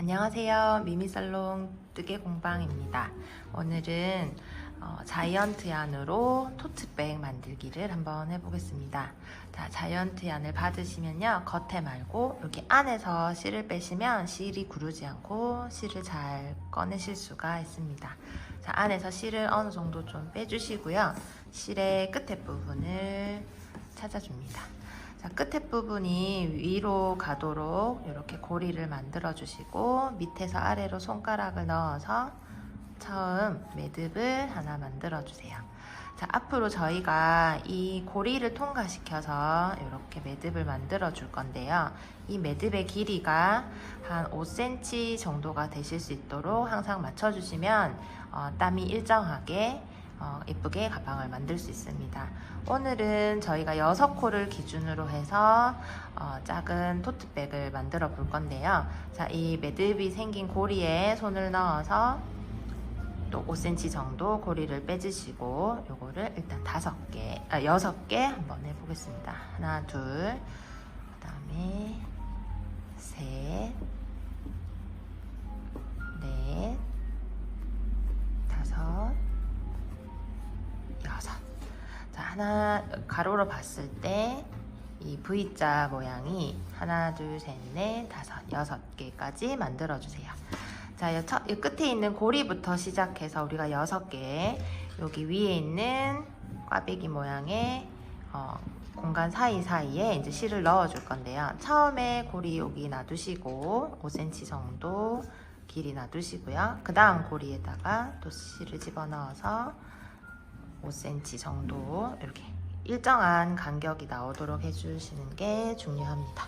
안녕하세요. 미미살롱 뜨개 공방입니다. 오늘은 어, 자이언트 얀으로 토트백 만들기를 한번 해보겠습니다. 자, 자이언트 얀을 받으시면요. 겉에 말고 여기 안에서 실을 빼시면 실이 구르지 않고 실을 잘 꺼내실 수가 있습니다. 자, 안에서 실을 어느 정도 좀 빼주시고요. 실의 끝에 부분을 찾아줍니다. 자, 끝에 부분이 위로 가도록 이렇게 고리를 만들어 주시고 밑에서 아래로 손가락을 넣어서 처음 매듭을 하나 만들어 주세요. 자, 앞으로 저희가 이 고리를 통과시켜서 이렇게 매듭을 만들어 줄 건데요. 이 매듭의 길이가 한 5cm 정도가 되실 수 있도록 항상 맞춰 주시면 어, 땀이 일정하게 어, 예쁘게 가방을 만들 수 있습니다. 오늘은 저희가 6코를 기준으로 해서 어, 작은 토트백을 만들어 볼 건데요. 자, 이 매듭이 생긴 고리에 손을 넣어서 또 5cm 정도 고리를 빼주시고 요거를 일단 5개, 아, 6개 한번 해보겠습니다. 하나, 둘, 그 다음에 셋, 넷, 다섯, 여섯. 자, 하나 가로로 봤을 때 이 V자 모양이 하나, 둘, 셋, 넷, 다섯, 여섯 개까지 만들어 주세요. 자, 이 끝에 있는 고리부터 시작해서 우리가 여섯 개 여기 위에 있는 꽈배기 모양의 어, 공간 사이사이에 이제 실을 넣어 줄 건데요. 처음에 고리 여기 놔두시고 5cm 정도 길이 놔두시고요. 그 다음 고리에다가 또 실을 집어 넣어서 5cm 정도 이렇게 일정한 간격이 나오도록 해주시는 게 중요합니다.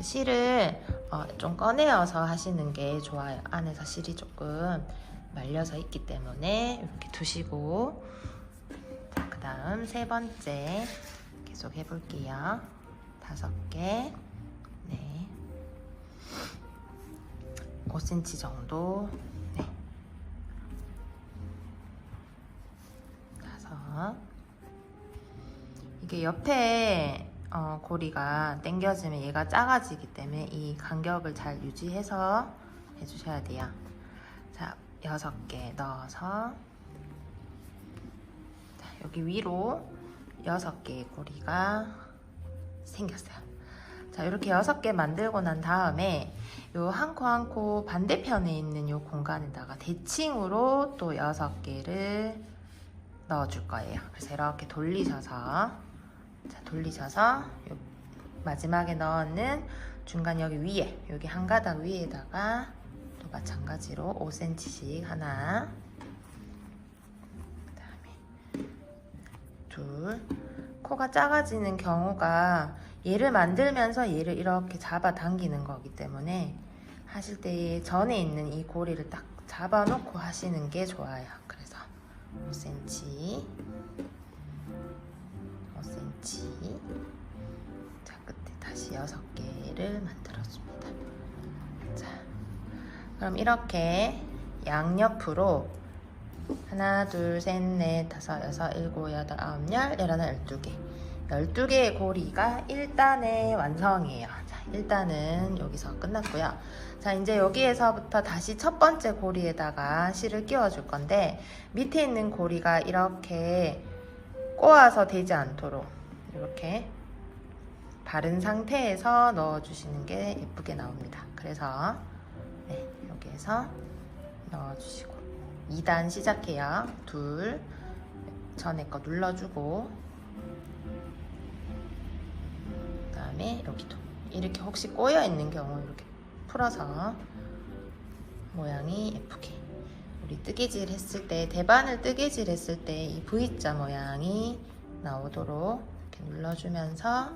실을 어, 좀 꺼내어서 하시는 게 좋아요. 안에서 실이 조금 말려서 있기 때문에 이렇게 두시고 자, 그 다음 세 번째 계속 해볼게요. 다섯 개, 네, 5cm 정도, 이게 옆에 어, 고리가 당겨지면 얘가 작아지기 때문에 이 간격을 잘 유지해서 해주셔야 돼요. 자, 여섯 개 넣어서 자, 여기 위로 여섯 개의 고리가 생겼어요. 자, 이렇게 여섯 개 만들고 난 다음에 요 한 코 한 코 반대편에 있는 요 공간에다가 대칭으로 또 여섯 개를 넣어줄 거예요. 그래서 이렇게 돌리셔서 자, 돌리셔서 요 마지막에 넣는 중간 여기 위에 여기 한 가닥 위에다가 또 마찬가지로 5cm씩 하나 그다음에 둘 코가 작아지는 경우가 얘를 만들면서 얘를 이렇게 잡아 당기는 거기 때문에 하실 때 전에 있는 이 고리를 딱 잡아 놓고 하시는 게 좋아요. 그래서 5cm 5cm 자 끝에 다시 6개를 만들어줍니다. 자 그럼 이렇게 양옆으로 하나 둘셋넷 다섯 여섯 일곱 여덟 아홉 열 열하나 열두 개. 12개의 고리가 1단의 완성이에요. 자, 1단은 여기서 끝났고요. 자, 이제 여기에서부터 다시 첫 번째 고리에다가 실을 끼워 줄 건데 밑에 있는 고리가 이렇게 꼬아서 되지 않도록 이렇게 바른 상태에서 넣어 주시는 게 예쁘게 나옵니다. 그래서 네, 여기에서 넣어 주시고 2단 시작해요. 둘 전에 거 눌러주고 그 다음에 여기도 이렇게 혹시 꼬여 있는 경우 이렇게 풀어서 모양이 예쁘게 우리 뜨개질 했을 때 대반을 뜨개질 했을 때 이 V자 모양이 나오도록 이렇게 눌러주면서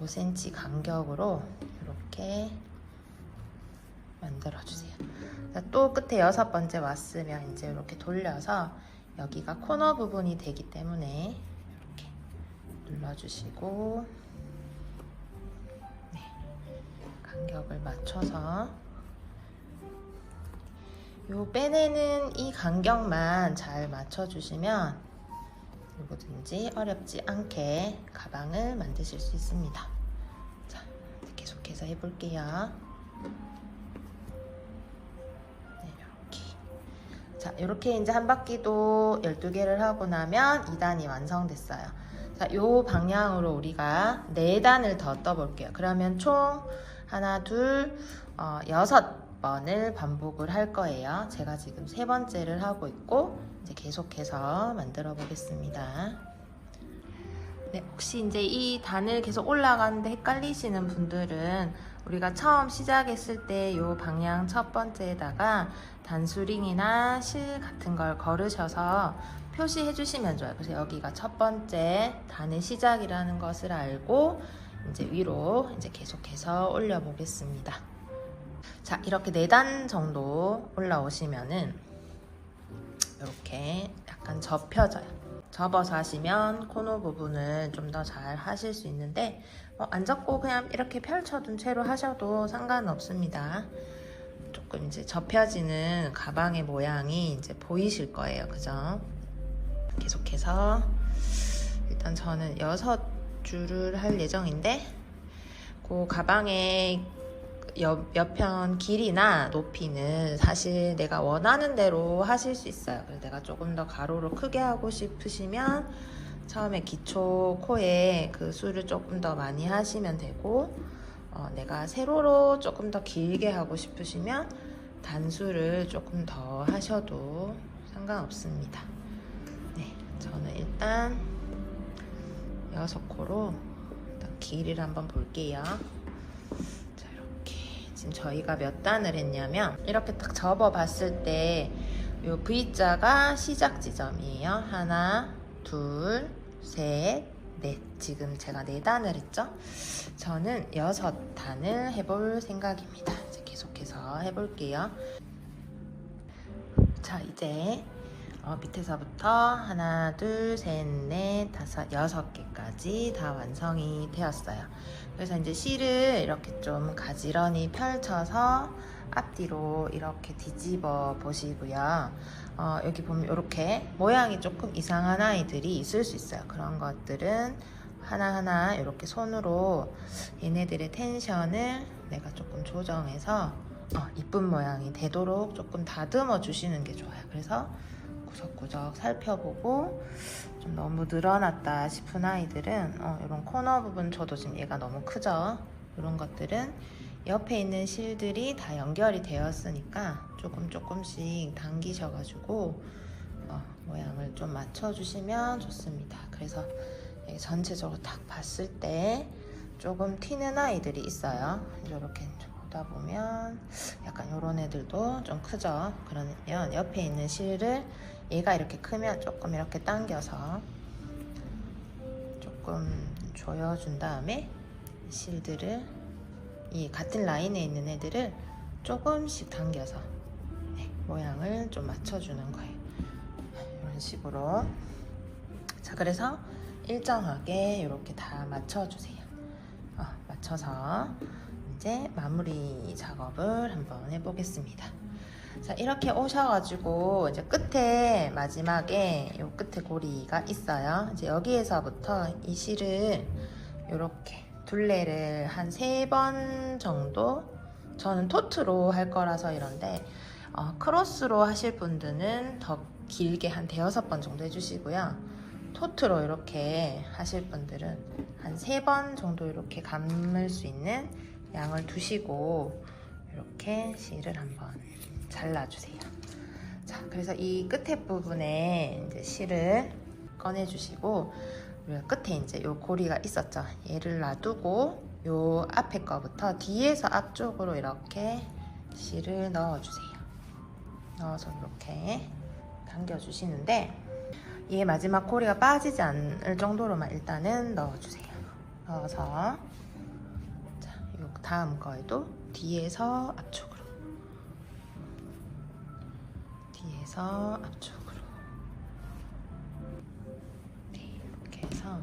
5cm 간격으로 이렇게 만들어주세요. 또 끝에 여섯 번째 왔으면 이제 이렇게 돌려서 여기가 코너 부분이 되기 때문에 이렇게 눌러주시고 네, 간격을 맞춰서 요 빼내는 이 간격만 잘 맞춰주시면 누구든지 어렵지 않게 가방을 만드실 수 있습니다. 자, 계속해서 해볼게요. 자, 이렇게 이제 한 바퀴도 12개를 하고 나면 2단이 완성됐어요. 자, 요 방향으로 우리가 4단을 더 떠볼게요. 그러면 총 하나, 둘, 어, 여섯 번을 반복을 할 거예요. 제가 지금 세 번째를 하고 있고, 이제 계속해서 만들어 보겠습니다. 네, 혹시 이제 이 단을 계속 올라가는데 헷갈리시는 분들은 우리가 처음 시작했을 때요 방향 첫 번째에다가 단수링이나 실 같은 걸 걸으셔서 표시해 주시면 좋아요. 그래서 여기가 첫 번째 단의 시작이라는 것을 알고 이제 위로 이제 계속해서 올려 보겠습니다. 자, 이렇게 네단 정도 올라오시면은 이렇게 약간 접혀져요. 접어서 하시면 코너 부분을 좀 더 잘 하실 수 있는데 어, 안 접고 그냥 이렇게 펼쳐둔 채로 하셔도 상관없습니다. 조금 이제 접혀지는 가방의 모양이 이제 보이실 거예요. 그죠? 계속해서 일단 저는 여섯 줄을 할 예정인데 그 가방의 옆, 옆편 길이나 높이는 사실 내가 원하는 대로 하실 수 있어요. 그래서 내가 조금 더 가로로 크게 하고 싶으시면 처음에 기초 코에 그 수를 조금 더 많이 하시면 되고 어, 내가 세로로 조금 더 길게 하고 싶으시면 단수를 조금 더 하셔도 상관없습니다. 네, 저는 일단 여섯 코로 일단 길이를 한번 볼게요. 자, 이렇게 지금 저희가 몇 단을 했냐면 이렇게 딱 접어 봤을 때 이 V자가 시작 지점이에요. 하나, 둘, 셋, 넷. 지금 제가 네 단을 했죠? 저는 여섯 단을 해볼 생각입니다. 이제 계속해서 해볼게요. 자, 이제 어, 밑에서부터 하나, 둘, 셋, 넷, 다섯, 여섯 개까지 다 완성이 되었어요. 그래서 이제 실을 이렇게 좀 가지런히 펼쳐서 앞뒤로 이렇게 뒤집어 보시고요. 어, 여기 보면 이렇게 모양이 조금 이상한 아이들이 있을 수 있어요. 그런 것들은 하나하나 이렇게 손으로 얘네들의 텐션을 내가 조금 조정해서 어, 이쁜 모양이 되도록 조금 다듬어 주시는 게 좋아요. 그래서 구석구석 살펴보고 좀 너무 늘어났다 싶은 아이들은 어, 이런 코너 부분 저도 지금 얘가 너무 크죠? 이런 것들은 옆에 있는 실들이 다 연결이 되었으니까 조금 조금씩 당기셔가지고 어, 모양을 좀 맞춰주시면 좋습니다. 그래서 전체적으로 딱 봤을 때 조금 튀는 아이들이 있어요. 이렇게 보다 보면 약간 이런 애들도 좀 크죠. 그러면 옆에 있는 실을 얘가 이렇게 크면 조금 이렇게 당겨서 조금 조여준 다음에 실들을 이 같은 라인에 있는 애들을 조금씩 당겨서 네, 모양을 좀 맞춰주는 거예요. 이런 식으로 자 그래서 일정하게 이렇게 다 맞춰주세요. 어, 맞춰서 이제 마무리 작업을 한번 해보겠습니다. 자 이렇게 오셔가지고 이제 끝에 마지막에 요 끝에 고리가 있어요. 이제 여기에서부터 이 실을 이렇게 둘레를 한 세 번 정도 저는 토트로 할 거라서 이런데 어, 크로스로 하실 분들은 더 길게 한 대여섯 번 정도 해주시고요. 토트로 이렇게 하실 분들은 한 세 번 정도 이렇게 감을 수 있는 양을 두시고 이렇게 실을 한번 잘라주세요. 자, 그래서 이 끝에 부분에 이제 실을 꺼내주시고 우리가 끝에 이제 요 고리가 있었죠. 얘를 놔두고 요 앞에 거부터 뒤에서 앞쪽으로 이렇게 실을 넣어주세요. 넣어서 이렇게 당겨주시는데 얘 마지막 고리가 빠지지 않을 정도로만 일단은 넣어주세요. 넣어서 자, 요 다음 거에도 뒤에서 앞쪽으로 뒤에서 앞쪽으로 네, 이렇게 해서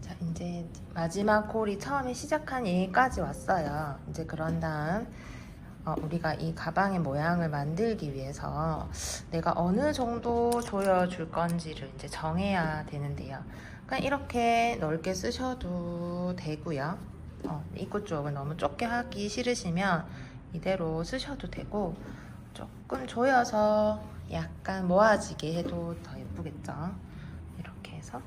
자 이제 마지막 골이 처음에 시작한 얘기까지 왔어요. 이제 그런 다음 어, 우리가 이 가방의 모양을 만들기 위해서 내가 어느 정도 조여줄 건지를 이제 정해야 되는데요. 그냥 이렇게 넓게 쓰셔도 되고요. 어, 입구 쪽을 너무 좁게 하기 싫으시면 이대로 쓰셔도 되고 조금 조여서 약간 모아지게 해도 더 예쁘겠죠. 이렇게 해서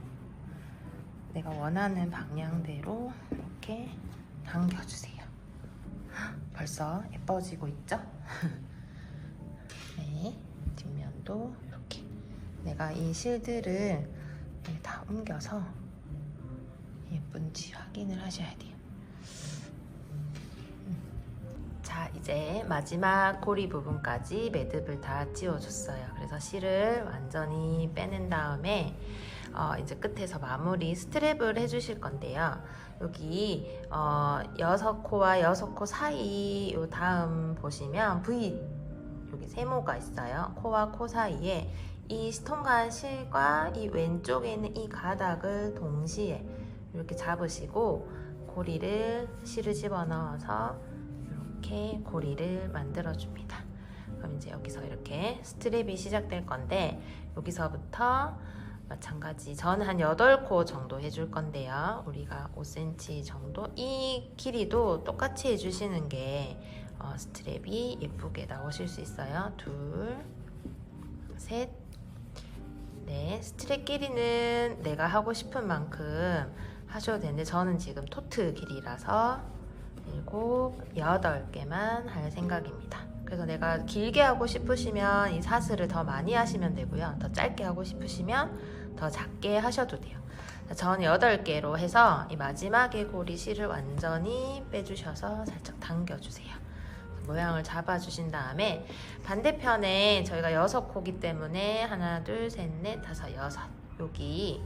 내가 원하는 방향대로 이렇게 당겨주세요. 벌써 예뻐지고 있죠? 네, 뒷면도 이렇게 내가 이 실들을 다 옮겨서 예쁜지 확인을 하셔야 돼요. 자, 이제 마지막 고리 부분까지 매듭을 다 찌워줬어요. 그래서 실을 완전히 빼낸 다음에 어, 이제 끝에서 마무리 스트랩을 해주실 건데요. 여기 어, 여섯 코와 여섯 코 사이 요 다음 보시면 V 여기 세모가 있어요. 코와 코 사이에 이 스톤간 실과 이 왼쪽에 있는 이 가닥을 동시에 이렇게 잡으시고 고리를 실을 집어넣어서 이렇게 고리를 만들어 줍니다. 그럼 이제 여기서 이렇게 스트랩이 시작될 건데 여기서부터 마찬가지 저는 한 8코 정도 해줄 건데요. 우리가 5cm 정도 이 길이도 똑같이 해주시는 게 어, 스트랩이 예쁘게 나오실 수 있어요. 둘, 셋, 넷. 스트랩 길이는 내가 하고 싶은 만큼 하셔도 되는데 저는 지금 토트 길이라서 일곱, 여덟 개만 할 생각입니다. 그래서 내가 길게 하고 싶으시면 이 사슬을 더 많이 하시면 되고요. 더 짧게 하고 싶으시면 더 작게 하셔도 돼요. 저는 8개로 해서 이 마지막에 고리 실을 완전히 빼주셔서 살짝 당겨주세요. 모양을 잡아주신 다음에 반대편에 저희가 6코기 때문에 하나, 둘, 셋, 넷, 다섯, 여섯 여기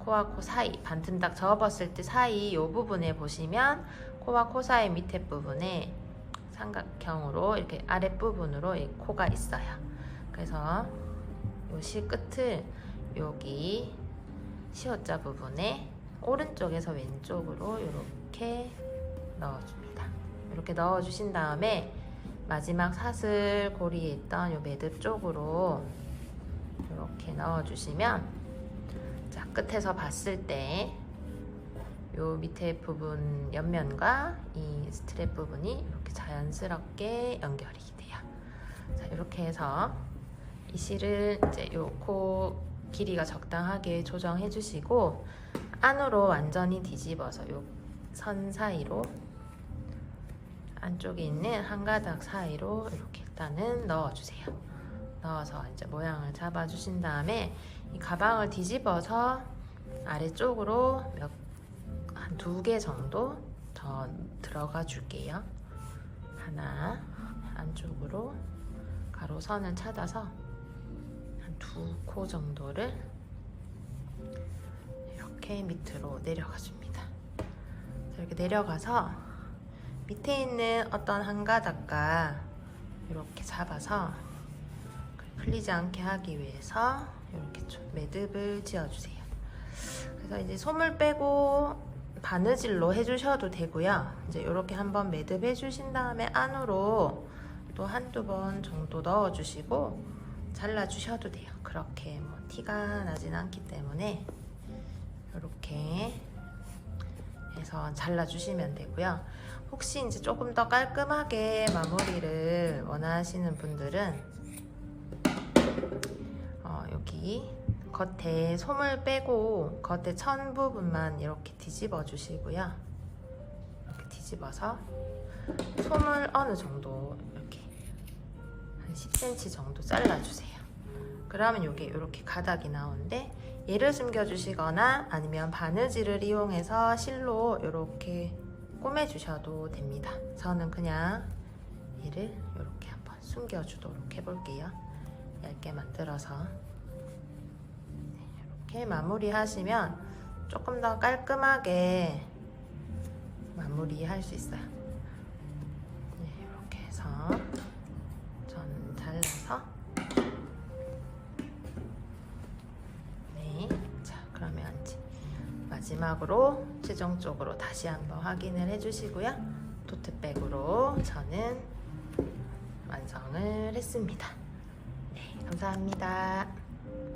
코와 코 사이 반틈딱 접었을 때 사이 이 부분에 보시면 코와 코 사이 밑에 부분에 삼각형으로 이렇게 아랫부분으로 이 코가 있어요. 그래서 요실 끝을 여기 시옷자 부분에 오른쪽에서 왼쪽으로 이렇게 넣어줍니다. 이렇게 넣어주신 다음에 마지막 사슬 고리에 있던 요 매듭 쪽으로 이렇게 넣어주시면 자 끝에서 봤을 때 요 밑에 부분 옆면과 이 스트랩 부분이 이렇게 자연스럽게 연결이 돼요. 자 이렇게 해서 이 실을 이제 요 코 길이가 적당하게 조정해 주시고 안으로 완전히 뒤집어서 요 선 사이로 안쪽에 있는 한 가닥 사이로 이렇게 일단은 넣어주세요. 넣어서 이제 모양을 잡아주신 다음에 이 가방을 뒤집어서 아래쪽으로 몇한두 개 정도 더 들어가 줄게요. 하나 안쪽으로 가로선을 찾아서 한 두 코 정도를 이렇게 밑으로 내려가 줍니다. 이렇게 내려가서 밑에 있는 어떤 한 가닥과 이렇게 잡아서 풀리지 않게 하기 위해서 이렇게 좀 매듭을 지어주세요. 그래서 이제 솜을 빼고 바느질로 해주셔도 되고요. 이제 이렇게 한번 매듭 해주신 다음에 안으로 또 한두 번 정도 넣어주시고 잘라주셔도 돼요. 그렇게 뭐 티가 나진 않기 때문에 이렇게 해서 잘라주시면 되고요. 혹시 이제 조금 더 깔끔하게 마무리를 원하시는 분들은 어, 여기 겉에 솜을 빼고 겉에 천 부분만 이렇게 뒤집어 주시고요. 이렇게 뒤집어서 솜을 어느 정도 이렇게 한 10cm 정도 잘라주세요. 그러면 이게 이렇게 가닥이 나오는데 얘를 숨겨주시거나 아니면 바느질을 이용해서 실로 이렇게 꼬매주셔도 됩니다. 저는 그냥 얘를 이렇게 한번 숨겨주도록 해볼게요. 얇게 만들어서 네, 이렇게 마무리하시면 조금 더 깔끔하게 마무리할 수 있어요. 네, 이렇게 해서 마지막으로 최종적으로 다시 한번 확인을 해주시고요. 토트백으로 저는 완성을 했습니다. 네, 감사합니다.